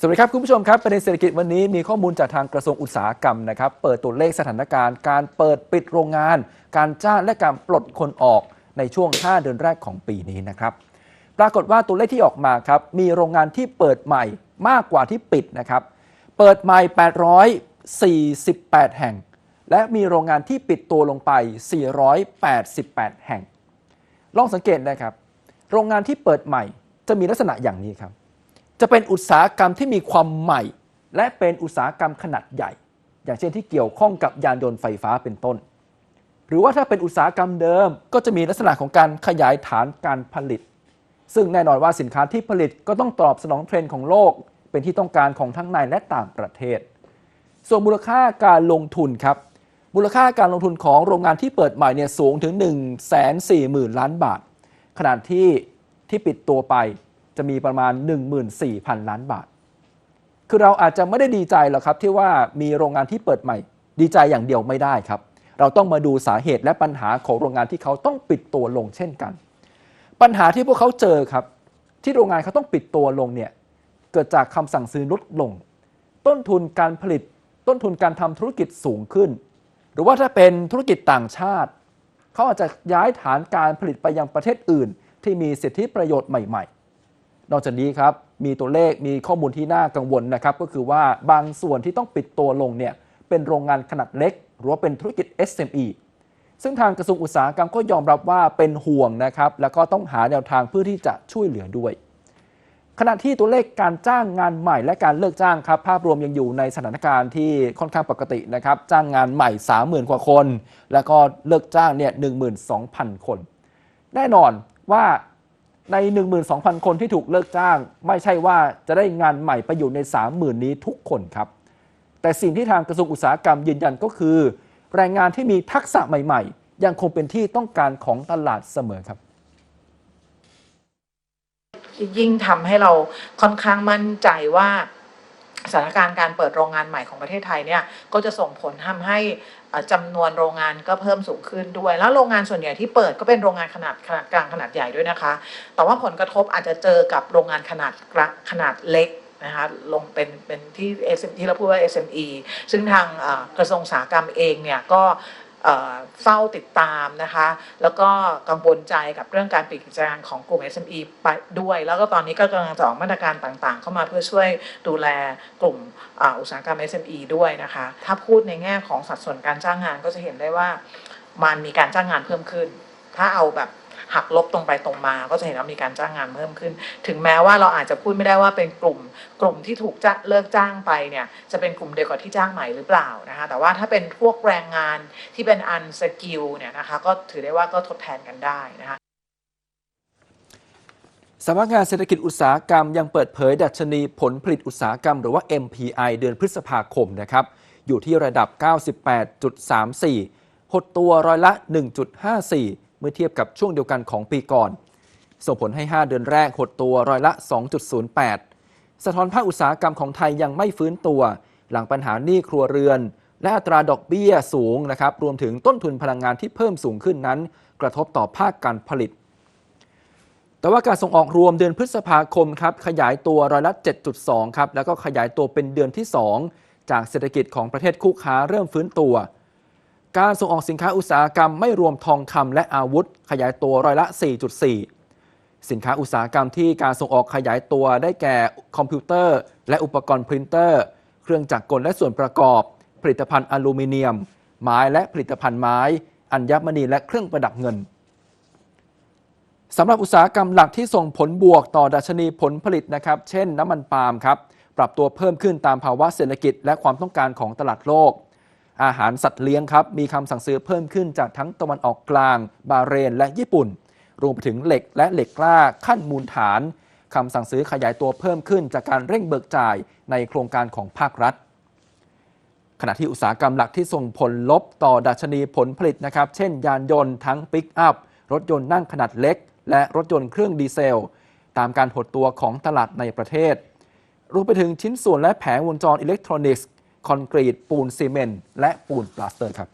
สวัสดีครับคุณผู้ชมครับประเด็นเศรษฐกิจวันนี้มีข้อมูลจากทางกระทรวงอุตสาหกรรมนะครับเปิดตัวเลขสถานการณ์ การเปิดปิดโรงงาน การจ้างและการปลดคนออกในช่วง 5 เดือนแรกของปีนี้นะครับปรากฏว่าตัวเลขที่ออกมาครับมีโรงงานที่เปิดใหม่มากกว่าที่ปิดนะครับเปิดใหม่ 848 แห่ง และมีโรงงานที่ปิดตัวลงไป 488 แห่ง ลองสังเกตนะครับโรงงานที่เปิดใหม่จะมีลักษณะอย่างนี้ครับ จะเป็นอุตสาหกรรมที่มีความใหม่ และเป็นอุตสาหกรรมขนาดใหญ่ อย่างเช่นที่เกี่ยวข้องกับยานยนต์ไฟฟ้าเป็นต้น หรือว่าถ้าเป็นอุตสาหกรรมเดิม ก็จะมีลักษณะของการขยายฐานการผลิต ซึ่งแน่นอนว่าสินค้าที่ผลิตก็ต้องตอบสนองเทรนด์ของโลก เป็นที่ต้องการของทั้งในและต่างประเทศ ส่วนมูลค่าการลงทุนครับมูลค่าการลงทุนของโรงงานที่เปิดใหม่เนี่ยสูงถึง 1 4 0 0 0 0 ล้านบาท ขณะที่ที่ปิดตัวไป จะมีประมาณ 14,000 ล้านบาท คือเราอาจจะไม่ได้ดีใจหรอกครับที่ว่ามีโรงงานที่เปิดใหม่ ดีใจอย่างเดียวไม่ได้ครับ เราต้องมาดูสาเหตุและปัญหาของโรงงานที่เขาต้องปิดตัวลงเช่นกัน ปัญหาที่พวกเขาเจอครับ ที่โรงงานเขาต้องปิดตัวลงเนี่ยเกิดจากคำสั่งซื้อลดลง ต้นทุนการผลิต ต้นทุนการทำธุรกิจสูงขึ้น หรือว่าถ้าเป็นธุรกิจต่างชาติ เขาอาจจะย้ายฐานการผลิตไปยังประเทศอื่น ที่มีสิทธิประโยชน์ใหม่ ๆ นอกจากนี้ครับมีตัวเลขมีข้อมูลที่น่ากังวลนะครับก็คือว่าบางส่วนที่ต้องปิดตัวลงเนี่ยเป็นโรงงานขนาดเล็ก หรือว่าเป็นธุรกิจ SME ซึ่งทางกระทรวงอุตสาหกรรมก็ยอมรับว่าเป็นห่วงนะครับแล้วก็ต้องหาแนวทางเพื่อที่จะช่วยเหลือด้วย ขณะที่ตัวเลขการจ้างงานใหม่และการเลิกจ้างครับภาพรวมยังอยู่ในสถานการณ์ที่ค่อนข้างปกตินะครับจ้างงานใหม่ 30,000 กว่าคน แล้วก็เลิกจ้างเนี่ย12,000 คน แน่นอนว่า ใน 12,000 คนที่ถูกเลิกจ้าง ไม่ใช่ว่าจะได้งานใหม่ไปอยู่ใน 30,000 นี้ทุกคนครับ แต่สิ่งที่ทางกระทรวงอุตสาหกรรมยืนยันก็คือ แรงงานที่มีทักษะใหม่ ๆ ยังคงเป็นที่ต้องการของตลาดเสมอครับ ยิ่งทำให้เราค่อนข้างมั่นใจว่า สถานการณ์การเปิดโรงงานใหม่ของประเทศไทยเนี่ยก็จะส่งผลทำให้เอ่อจำนวนโรงงานก็เพิ่มสูงขึ้นด้วย แล้วโรงงานส่วนใหญ่ที่เปิดก็เป็นโรงงานขนาดขนาดกลางขนาดใหญ่ด้วยนะคะ แต่ว่าผลกระทบอาจจะเจอกับโรงงานขนาดขนาดเล็กนะคะลงเป็นเป็นที่ SM ที่เราพูดว่า SME ซึ่งทางกระทรวงอุตสาหกรรมเองเนี่ยก็ เฝ้าติดตามนะคะ แล้วก็กังวลใจกับเรื่องการปิดกิจการของกลุ่ม SME ไปด้วย แล้วก็ตอนนี้ก็กำลังจะออกมาตรการต่างๆ เข้ามาเพื่อช่วยดูแลกลุ่มอุตสาหกรรม SME ด้วยนะคะ ถ้าพูดในแง่ของสัดส่วนการจ้างงานก็จะเห็นได้ว่ามันมีการจ้างงานเพิ่มขึ้น ถ้าเอาแบบ หักลบตรงไปตรงมา ก็จะเห็นว่ามีการจ้างงานเพิ่มขึ้น ถึงแม้ว่าเราอาจจะพูดไม่ได้ว่าเป็นกลุ่มกลุ่มที่ถูกจะเลิกจ้างไปเนี่ยจะเป็นกลุ่มเดียวกับที่จ้างใหม่หรือเปล่านะคะแต่ว่าถ้าเป็นพวกแรงงานที่เป็นอันสกิลเนี่ยนะคะก็ถือได้ว่าก็ทดแทนกันได้นะคะสำนักงานเศรษฐกิจอุตสาหกรรมยังเปิดเผยดัชนีผลผลิตอุตสาหกรรม หรือว่า MPI เดือนพฤษภาคมนะครับ อยู่ที่ระดับ 98.34 หดตัวร้อยละ 1.54 เมื่อเทียบกับช่วงเดียวกันของปีก่อน ส่งผลให้ 5 เดือนแรกหดตัวร้อยละ 2.08 สะท้อนภาคอุตสาหกรรมของไทยยังไม่ฟื้นตัว หลังปัญหาหนี้ครัวเรือน และอัตราดอกเบี้ยสูงนะครับรวมถึงต้นทุนพลังงานที่เพิ่มสูงขึ้นนั้น กระทบต่อภาคการผลิต แต่ว่าการส่งออกรวมเดือนพฤษภาคมครับขยายตัวร้อยละ 7.2 ครับแล้วก็ขยายตัวเป็นเดือนที่ 2 จากเศรษฐกิจของประเทศคู่ค้าเริ่มฟื้นตัว การส่งออกสินค้าอุตสาหกรรมไม่รวมทองคำและอาวุธ ขยายตัวร้อยละ 4.4 สินค้าอุตสาหกรรมที่การส่งออกขยายตัวได้แก่คอมพิวเตอร์ และอุปกรณ์พรินเตอร์ เครื่องจักรกลและส่วนประกอบ ผลิตภัณฑ์อลูมิเนียม ไม้และผลิตภัณฑ์ไม้ อัญมณีและเครื่องประดับเงินสำหรับอุตสาหกรรมหลักที่ส่งผลบวกต่อดัชนีผลผลิตนะครับ เช่น น้ำมันปาล์มครับ ปรับตัวเพิ่มขึ้นตามภาวะเศรษฐกิจ และความต้องการของตลาดโลก อาหารสัตว์เลี้ยงครับ มีคำสั่งซื้อเพิ่มขึ้นจากทั้งตะวันออกกลาง บาเรน และญี่ปุ่น รวมไปถึงเหล็กและเหล็กกล้าขั้นมูลฐานคำสั่งซื้อขยายตัวเพิ่มขึ้นจากการเร่งเบิกจ่ายในโครงการของภาครัฐ ขณะที่อุตสาหกรรมหลักที่ส่งผลลบต่อดัชนีผลผลิตนะครับ เช่น ยานยนต์ทั้งปิกอัพ รถยนต์นั่งขนาดเล็ก และรถยนต์เครื่องดีเซล ตามการหดตัวของตลาดในประเทศ รวมไปถึงชิ้นส่วนและแผงวงจรอิเล็กทรอนิกส์ คอนกรีตปูนซีเมนต์และปูนปลาสเตอร์ครับ